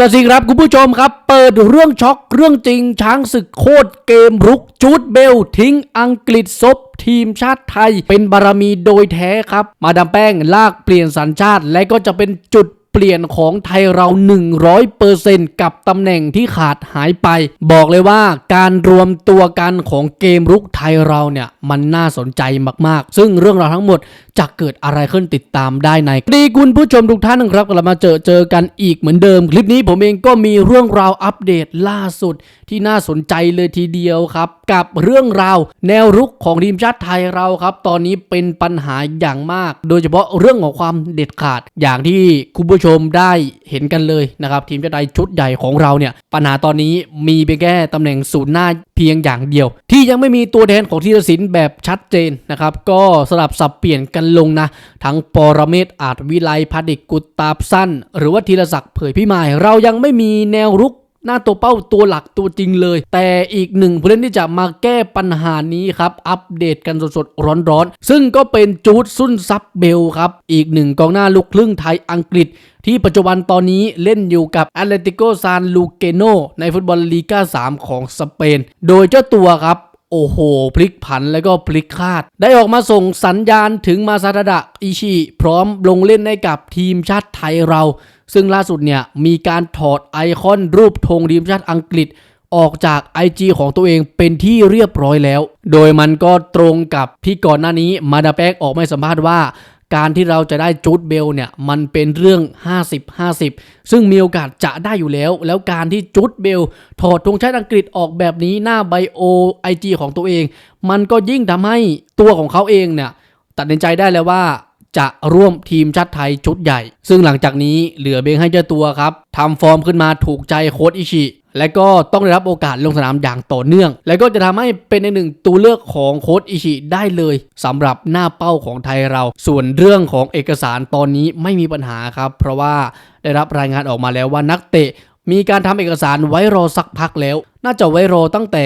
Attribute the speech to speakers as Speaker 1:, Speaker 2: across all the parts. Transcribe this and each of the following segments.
Speaker 1: ละสิครับคุณผู้ชมครับ เปิดเรื่องช็อกเรื่องจริง ช้างศึกโคตรเกมรุกจูดเบล ทิ้งอังกฤษซบทีมชาติไทย เป็นบารมีโดยแท้ครับ มาดามแป้งลากเปลี่ยนสัญชาติ และก็จะเป็นจุดเปลี่ยนของไทยเรา 100%กับตำแหน่งที่ขาดหายไป บอกเลยว่าการรวมตัวกันของเกมรุกไทยเราเนี่ย มันน่าสนใจมากๆ ซึ่งเรื่องราวทั้งหมด จะเกิดอะไรขึ้นติดตามได้ในดีคุณผู้ชมทุกท่านนะครับกลับมาเจอเจอกันอีกเหมือนเดิม คลิปนี้ผมเองก็มีเรื่องราวอัปเดตล่าสุดที่น่าสนใจเลยทีเดียวครับ กับเรื่องราวแนวรุกของทีมชาติไทยเราครับ ตอนนี้เป็นปัญหาอย่างมาก โดยเฉพาะเรื่องของความเด็ดขาด อย่างที่คุณผู้ชมได้เห็นกันเลยนะครับ ทีมชาติไทยชุดใหญ่ของเราเนี่ย ปัญหาตอนนี้มีเพียงแค่ตำแหน่งศูนย์หน้าเพียงอย่างเดียว ที่ยังไม่มีตัวแทนของธีรศิลป์แบบชัดเจนนะครับก็สลับสับเปลี่ยนกันลงนะ ทั้งปรเมศอาจวิไลพัดิกกุตตาบสั้น หรือว่าธีรศักดิ์เผยพิมาย เรายังไม่มีแนวรุกหน้าตัวเป้าตัวหลักตัวจริงเลย แต่อีกหนึ่งผู้เล่นที่จะมาแก้ปัญหานี้ครับ อัปเดตกันสดๆ ร้อนๆ ซึ่งก็เป็นจูดซุนซับเบลครับ อีกหนึ่งกองหน้าลูกครึ่งไทยอังกฤษ ที่ปัจจุบันตอนนี้เล่นอยู่กับ a t l e t i c o San Luqueno ในฟุตบอลลีกา3 ของสเปน โดยเจ้าตัวครับ โอ้โห พลิกผันแล้วก็พลิกคาด ได้ออกมาส่งสัญญาณถึงมาซาดะอิชิพร้อมลงเล่นให้กับทีมชาติไทยเรา ซึ่งล่าสุดเนี่ยมีการถอดไอคอนรูปธงทีมชาติอังกฤษออกจาก IG ของตัวเองเป็นที่เรียบร้อยแล้ว โดยมันก็ตรงกับที่ก่อนหน้านี้มาดาแป๊กออกไม่สัมภาษณ์ว่า การที่เราจะได้จูดเบลเนี่ยมันเป็นเรื่อง 50-50 ซึ่งมีโอกาสจะได้อยู่แล้ว แล้วการที่จูดเบลถอดธงชาติอังกฤษออกแบบนี้หน้าไบโอไอจของตัวเอง มันก็ยิ่งทำให้ตัวของเขาเองเนี่ยตัดสินใจได้แล้วว่าจะร่วมทีมชาติไทยชุดใหญ่ ซึ่งหลังจากนี้เหลือเบงให้เจ้าตัวครับทำฟอร์มขึ้นมาถูกใจโค้ชอิชิ และก็ต้องได้รับโอกาสลงสนามอย่างต่อเนื่อง และก็จะทำให้เป็นในหนึ่งตัวเลือกของโค้ชอิชิได้เลยสำหรับหน้าเป้าของไทยเรา ส่วนเรื่องของเอกสารตอนนี้ไม่มีปัญหาครับ เพราะว่าได้รับรายงานออกมาแล้วว่านักเตะมีการทำเอกสารไว้รอสักพักแล้ว น่าจะไว้รอตั้งแต่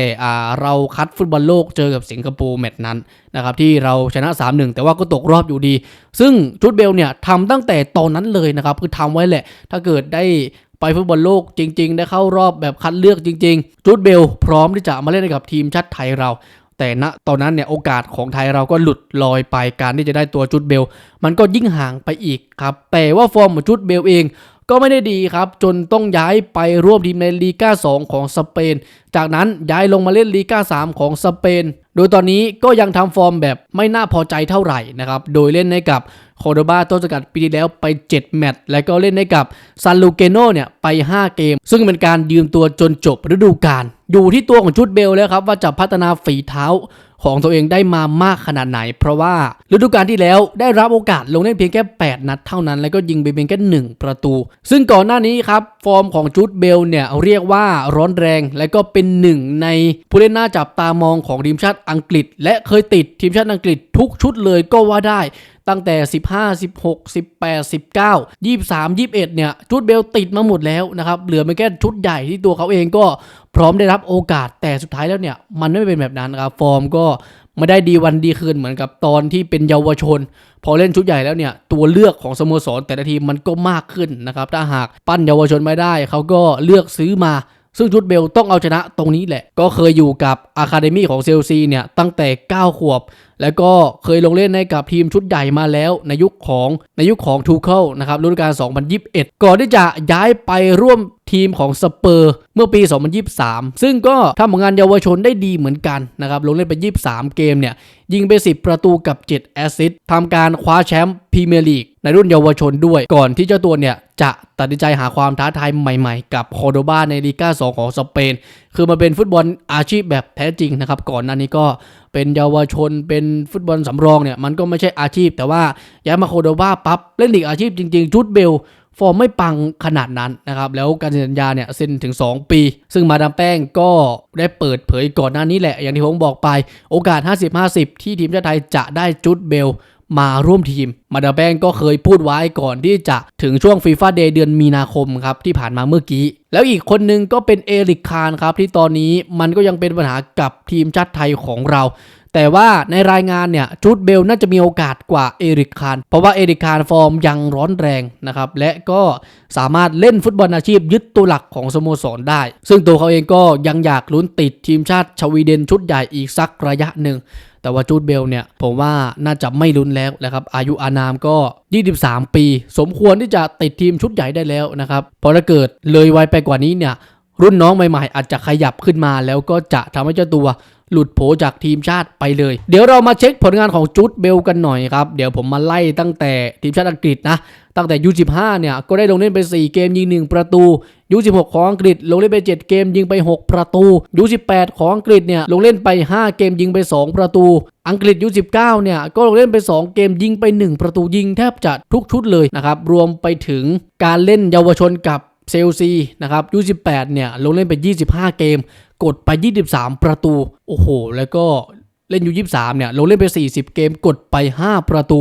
Speaker 1: เราคัดฟุตบอลโลกเจอกับสิงคโปร์แมตช์นั้นนะครับที่เราชนะ 3-1 แต่ว่าก็ตกรอบอยู่ดี ซึ่งจุดเบลเนี่ยทำตั้งแต่ตอนนั้นเลยนะครับ คือทำไว้แหละ ถ้าเกิดได้ ไปฟุตบอลโลกจริง ๆ ได้เข้ารอบแบบคัดเลือกจริง ๆจุดเบลพร้อมที่จะมาเล่นกับทีมชาติไทยเรา แต่ณตอนนั้นเนี่ยโอกาสของไทยเราก็หลุดลอยไปการที่จะได้ตัวจุดเบล มันก็ยิ่งห่างไปอีกครับ แต่ว่าฟอร์มของจุดเบลเองก็ไม่ได้ดีครับ จนต้องย้ายไปร่วมทีมในลีกา2 ของสเปน จากนั้นย้ายลงมาเล่นลีกา3 ของสเปน โดยตอนนี้ก็ยังทำฟอร์มแบบไม่น่าพอใจเท่าไหร่นะครับ โดยเล่นให้กับ โคโดบาต้นสกัดปีที่แล้วไป 7 แมตช์และก็เล่นให้กับซันลูเกโนเนี่ยไป 5 เกม ซึ่งเป็นการยืมตัวจนจบฤดูกาลอยู่ที่ตัวของชุดเบลแล้วครับ ว่าจะพัฒนาฝีเท้าของตัวเองได้มามากขนาดไหน เพราะว่าฤดูกาลที่แล้วได้รับโอกาสลงเล่นเพียงแค่ 8 นัดเท่านั้น แล้วก็ยิงไปเพียงแค่1ประตู ซึ่งก่อนหน้านี้ครับ ฟอร์มของจูดเบลเนี่ยเรียกว่าร้อนแรง และก็เป็นหนึ่งในผู้เล่นหน้าจับตามองของทีมชาติอังกฤษ และเคยติดทีมชาติอังกฤษทุกชุดเลยก็ว่าได้ ตั้งแต่ 15 16 18 19 23 21เนี่ยชุดเบลติดมาหมดแล้วนะครับเหลือเพียงแค่ชุดใหญ่ที่ตัวเขาเองก็พร้อมได้รับโอกาสแต่สุดท้ายแล้วเนี่ยมันไม่เป็นแบบนั้นนะครับฟอร์มก็ไม่ได้ดีวันดีคืนเหมือนกับตอนที่เป็นเยาวชน พอเล่นชุดใหญ่แล้วเนี่ยตัวเลือกของสโมสรแต่ละทีมมันก็มากขึ้นนะครับถ้าหากปั้นเยาวชนไม่ได้เขาก็เลือกซื้อมา ซึ่งจุดเบลต้องเอาชนะตรงนี้แหละ ก็เคยอยู่กับอะคาเดมี่ของเซลซีเนี่ยตั้งแต่ 9 ขวบ แล้วก็เคยลงเล่นให้กับทีมชุดใหญ่มาแล้วในยุคของในยุคของทูเคิลนะครับฤดูกาล 2021 ก่อนที่จะย้ายไปร่วม ทีมของสเปอร์เมื่อปี 2023 ซึ่งก็ทำผลงานเยาวชนได้ดีเหมือนกันนะครับ ลงเล่นไป 23 เกมเนี่ย ยิงไป 10 ประตูกับ 7 แอสซิสต์ทำการคว้าแชมป์พรีเมียร์ลีกในรุ่นเยาวชนด้วย ก่อนที่เจ้าตัวเนี่ย จะตัดสินใจหาความท้าทายใหม่ๆ กับโคโดบาในลีกา2 ของสเปน คือมาเป็นฟุตบอลอาชีพแบบแท้จริงนะครับ ก่อนหน้านี้ก็เป็นเยาวชนเป็นฟุตบอลสำรองเนี่ยมันก็ไม่ใช่อาชีพ แต่ว่าย้ายมาโคโดบาปั๊บเล่นลีกอาชีพจริงๆจุดเบล ฟอร์มไม่ปังขนาดนั้นนะครับ แล้วการเซ็นสัญญาเนี่ยเซ็นถึง 2 ปี ซึ่งมาดามแป้งก็ได้เปิดเผยก่อนหน้านี้แหละ อย่างที่ผมบอกไป โอกาส 50-50 ที่ทีมชาติไทยจะได้จุดเบลมาร่วมทีมมาดามแป้งก็เคยพูดไว้ก่อนที่จะถึงช่วงฟีฟ่าเดย์เดือนมีนาคมครับที่ผ่านมาเมื่อกี้ แล้วอีกคนนึงก็เป็นเอริกคานครับที่ตอนนี้มันก็ยังเป็นปัญหากับทีมชาติไทยของเราแต่ว่าในรายงานเนี่ยจูดเบลน่าจะมีโอกาสกว่าเอริกคานเพราะว่าเอริกคานฟอร์มยังร้อนแรงนะครับและก็สามารถเล่นฟุตบอลอาชีพยึดตัวหลักของสโมสรได้ ซึ่งตัวเขาเองก็ยังอยากลุ้นติดทีมชาติชวีเดนชุดใหญ่อีกสักระยะหนึ่ง แต่ว่าจูดเบลเนี่ยผมว่าน่าจะไม่ลุ้นแล้วนะครับอายุอานามก็ 23 ปี สมควรที่จะติดทีมชุดใหญ่ได้แล้วนะครับพราะถ้าเกิดเลยไวไปกว่านี้เนี่ยรุ่นน้องใหม่ๆ อาจจะขยับขึ้นมาแล้วก็จะทำให้เจ้าตัวหลุดโผจากทีมชาติไปเลย เดี๋ยวเรามาเช็คผลงานของจูดเบลกันหน่อยครับ เดี๋ยวผมมาไล่ตั้งแต่ทีมชาติอังกฤษนะ ตั้งแต่ U15 เนี่ย ก็ได้ลงเล่นไป 4 เกมยิง 1 ประตู U16 ของอังกฤษลงเล่นไป 7 เกมยิงไป 6 ประตู U18 ของอังกฤษเนี่ยลงเล่นไป 5 เกมยิงไป 2 ประตู อังกฤษ U19 เนี่ยก็ลงเล่นไป 2 เกมยิงไป 1 ประตูยิงแทบจะทุกชุดเลยนะครับรวมไปถึงการเล่นเยาวชนกับเซลซีนะครับ U18 เนี่ยลงเล่นไป 25 เกม กดไป 23 ประตู โอ้โห แล้วก็เล่น U23 เนี่ยลงเล่นไป 40 เกมกดไป 5 ประตู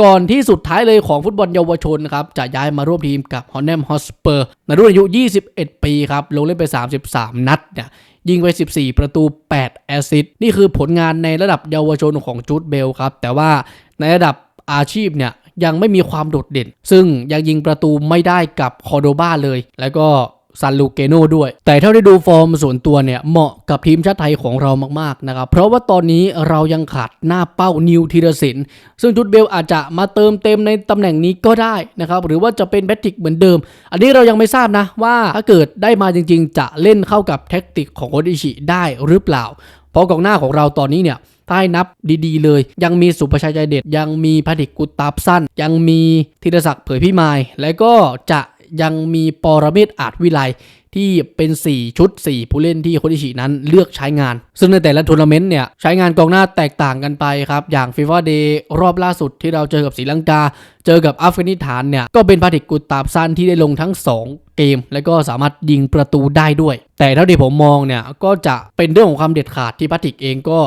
Speaker 1: ก่อนที่สุดท้ายเลยของฟุตบอลเยาวชนครับจะย้ายมาร่วมทีมกับฮอนแนมฮอสเปอร์ในรุ่นอายุ 21 ปีครับลงเล่นไป 33 นัดเนี่ยยิงไป 14 ประตู 8 แอสซิสต์นี่คือผลงานในระดับเยาวชนของจูดเบลครับ แต่ว่าในระดับอาชีพเนี่ยยังไม่มีความโดดเด่น ซึ่งยังยิงประตูไม่ได้กับคอโดบาเลย แล้วก็ ซันลูเกโนด้วย แต่เท่าที่ดูฟอร์มส่วนตัวเนี่ย เหมาะกับทีมชาติไทยของเรามากๆนะครับ เพราะว่าตอนนี้เรายังขาดหน้าเป้านิวธีรศิลป์ซึ่งจุดเบลอาจจะมาเติมเต็มในตำแหน่งนี้ก็ได้นะครับ หรือว่าจะเป็นแบตติกเหมือนเดิม อันนี้เรายังไม่ทราบนะว่าถ้าเกิดได้มาจริง ๆ จะเล่นเข้ากับแท็กติกของโอดิชิได้หรือเปล่า เพราะกองหน้าของเราตอนนี้เนี่ยถ้าให้นับดีๆเลย ยังมีสุภชัยใจเด็ด ยังมีพดิกกุตตาบสั้น ยังมีธีรศักดิ์เผยพิมาย และก็จะ ยังมีปรเมศอาจวิไลที่เป็น 4 ชุด 4 ผู้เล่นที่โคดิชินั้นเลือกใช้งาน ซึ่งในแต่ละทัวร์นาเมนต์เนี่ย ใช้งานกองหน้าแตกต่างกันไปครับ อย่างฟีฟ่าเดย์รอบล่าสุดที่เราเจอกับศรีลังกา เจอกับอัฟกานิสถานเนี่ย ก็เป็นพาติกกุตตาบซันที่ได้ลงทั้ง 2 เกม และก็สามารถยิงประตูได้ด้วย แต่เท่าที่ผมมองเนี่ยก็จะเป็นเรื่องของความเด็ดขาดที่พาติกเองก็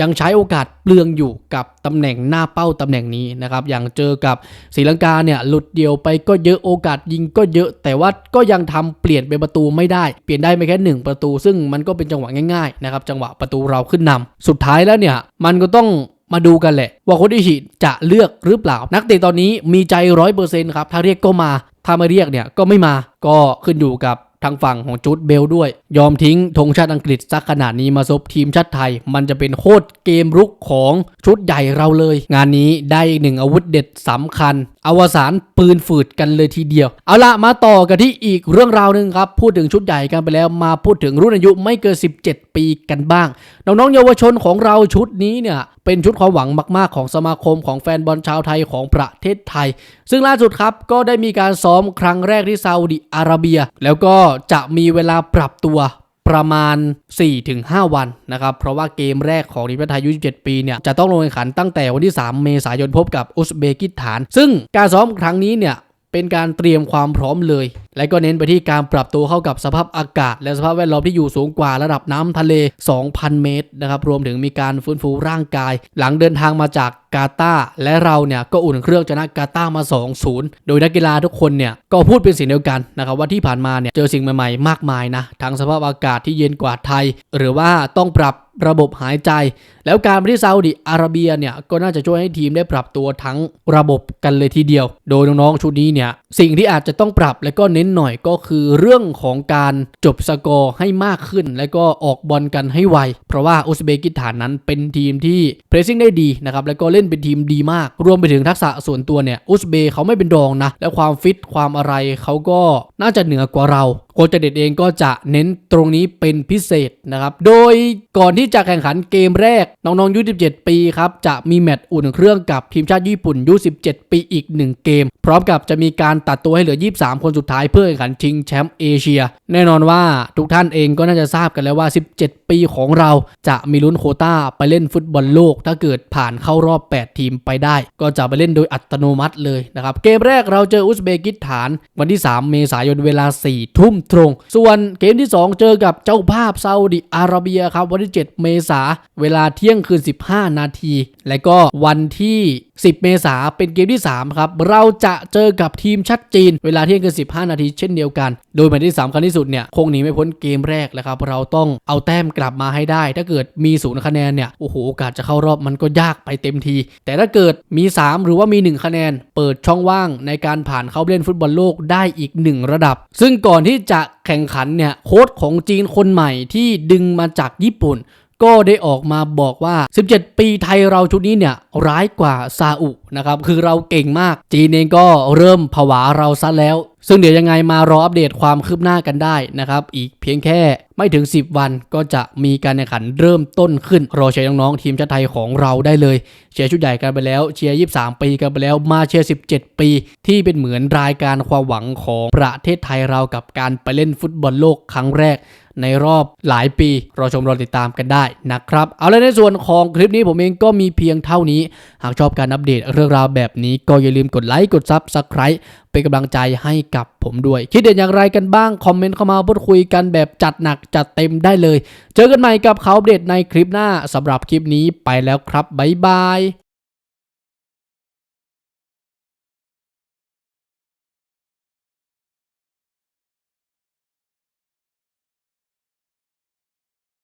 Speaker 1: ยังใช้โอกาสเปลืองอยู่กับตำแหน่งหน้าเป้าตำแหน่งนี้นะครับ อย่างเจอกับศรีลังกาเนี่ยหลุดเดียวไปก็เยอะโอกาสยิงก็เยอะ แต่ว่าก็ยังทำเปลี่ยนเป็นประตูไม่ได้ เปลี่ยนได้ไม่แค่หนึ่งประตู ซึ่งมันก็เป็นจังหวะง่ายๆนะครับจังหวะประตูเราขึ้นนำสุดท้ายแล้วเนี่ยมันก็ต้องมาดูกันแหละ ว่าโคดิชิจะเลือกหรือเปล่า นักเตะตอนนี้มีใจร้อยเปอร์เซ็นต์ครับถ้าเรียกก็มา ถ้าไม่เรียกเนี่ยก็ไม่มาก็ขึ้นอยู่กับ ทางฝั่งของจูดเบลด้วย ยอมทิ้งธงชาติอังกฤษสักขนาดนี้มาซบทีมชาติไทย มันจะเป็นโคตรเกมรุกของชุดใหญ่เราเลย งานนี้ได้อีกหนึ่งอาวุธเด็ดสำคัญอวสานปืนฝืดกันเลยทีเดียว เอาละมาต่อกันที่อีกเรื่องราวหนึ่งครับ พูดถึงชุดใหญ่กันไปแล้วมาพูดถึงรุ่นอายุไม่เกิน 17 ปีกันบ้าง น้องๆเยาวชนของเราชุดนี้เนี่ยเป็นชุดความหวังมาก ๆ ของสมาคมของแฟนบอลชาวไทยของประเทศไทย ซึ่งล่าสุดครับก็ได้มีการซ้อมครั้งแรกที่ซาอุดิอาระเบีย แล้วก็จะมีเวลาปรับตัว ประมาณ 4-5 วันนะครับ เพราะว่าเกมแรกของทีมชาติไทยยุ17ปีเนี่ยจะต้องลงแข่งขันตั้งแต่วันที่ 3 เมษายนพบกับอุซเบกิสถาน ซึ่งการซ้อมครั้งนี้เนี่ยเป็นการเตรียมความพร้อมเลย และก็เน้นไปที่การปรับตัวเข้ากับสภาพอากาศ และสภาพแวดล้อมที่อยู่สูงกว่าระดับน้ำทะเล 2,000 เมตรนะครับ รวมถึงมีการฟื้นฟูร่างกาย หลังเดินทางมาจาก กาตาและเราเนี่ยก็อุ่นเครื่องชนะกาตามา 2-0 โดยนักกีฬาทุกคนเนี่ยก็พูดเป็นเสียงเดียวกันนะครับว่าที่ผ่านมาเนี่ยเจอสิ่งใหม่ๆ มากมายนะทั้งสภาพอากาศที่เย็นกว่าไทย หรือว่าต้องปรับระบบหายใจ แล้วการไปที่ซาอุดิอาระเบียเนี่ยก็น่าจะช่วยให้ทีมได้ปรับตัวทั้งระบบกันเลยทีเดียว โดยน้องๆชุดนี้เนี่ยสิ่งที่อาจจะต้องปรับและก็เน้นหน่อยก็คือเรื่องของการจบสกอร์ให้มากขึ้น และก็ออกบอลกันให้ไว เพราะว่าอุซเบกิสถานนั้นเป็นทีมที่เพรสซิ่งได้ดีนะครับแล้วก็เล่นเป็นทีมดีมาก รวมไปถึงทักษะส่วนตัวเนี่ยอุซเบเขาไม่เป็นรองนะ และความฟิตความอะไรเขาก็น่าจะเหนือกว่าเราโคชเดชเองก็จะเน้นตรงนี้เป็นพิเศษนะครับ โดยก่อนที่จะแข่งขันเกมแรก น้องๆยุ17 ปีครับ จะมีแมตช์อุ่นเครื่องกับทีมชาติญี่ปุ่นยุ17 ปีอีก 1 เกม พร้อมกับจะมีการตัดตัวให้เหลือ 23 คนสุดท้ายเพื่อแข่งขันชิงแชมป์เอเชีย แน่นอนว่าทุกท่านเองก็น่าจะทราบกันแล้วว่า 17 ปีของเราจะมีลุ้นโคต้าไปเล่นฟุตบอลโลก ถ้าเกิดผ่านเข้ารอบ 8 ทีมไปได้ ก็จะไปเล่นโดยอัตโนมัติเลยนะครับเกมแรกเราเจออุซเบกิสถานวันที่ 3 เมษายนเวลา 4 ทุ่มตรง ส่วนเกมที่ 2 เจอกับเจ้าภาพซาอุดิอาระเบียครับวันที่ 7 เมษาเวลาเที่ยงคืน 15 นาที และก็วันที่ 10 เมษาเป็นเกมที่ 3 ครับ เราจะเจอกับทีมชัดจีน เวลาเที่ยงคืน15 นาทีเช่นเดียวกัน โดยแมตช์ที่สำคัญที่สุดเนี่ย คงหนีไม่พ้นเกมแรกแล้วครับ เราต้องเอาแต้มกลับมาให้ได้ ถ้าเกิดมีศูนย์คะแนนเนี่ย โอ้โห โอกาสจะเข้ารอบมันก็ยากไปเต็มที แต่ถ้าเกิดมี 3 หรือว่ามี 1 คะแนน เปิดช่องว่างในการผ่านเข้าเล่นฟุตบอลโลกได้อีก 1 ระดับ ซึ่งก่อนที่จะแข่งขันเนี่ย โค้ชของจีนคนใหม่ที่ดึงมาจากญี่ปุ่น ก็ได้ออกมาบอกว่า 17 ปีไทยเราชุดนี้เนี่ย ร้ายกว่าซาอุนะครับ คือเราเก่งมาก จีนเองก็เริ่มผวาเราซะแล้ว ซึ่งเดี๋ยวยังไงมารออัปเดตความคืบหน้ากันได้นะครับ อีกเพียงแค่ไม่ถึง 10 วันก็จะมีการแข่งขันเริ่มต้นขึ้น รอเชียร์น้องๆทีมชาติไทยของเราได้เลย เชียร์ชุดใหญ่กันไปแล้วเชียร์ 23 ปีกันไปแล้วมาเชียร์ 17 ปี ที่เป็นเหมือนรายการความหวังของประเทศไทยเรากับการไปเล่นฟุตบอลโลกครั้งแรก ในรอบหลายปีรอชมรอติดตามกันได้นะครับ เอาละในส่วนของคลิปนี้ผมเองก็มีเพียงเท่านี้ หากชอบการอัปเดตเรื่องราวแบบนี้ก็อย่าลืมกดไลค์กดซับสไคร b ์เป็นกำลังใจให้กับผมด้วย คิดเห็นอย่างไรกันบ้าง คอมเมนต์เข้ามาพูดคุยกันแบบจัดหนักจัดเต็มได้เลย เจอกันใหม่กับเขาอัปเดตในคลิปหน้าสำหรับคลิปนี้ไปแล้วครับบ๊ายบาย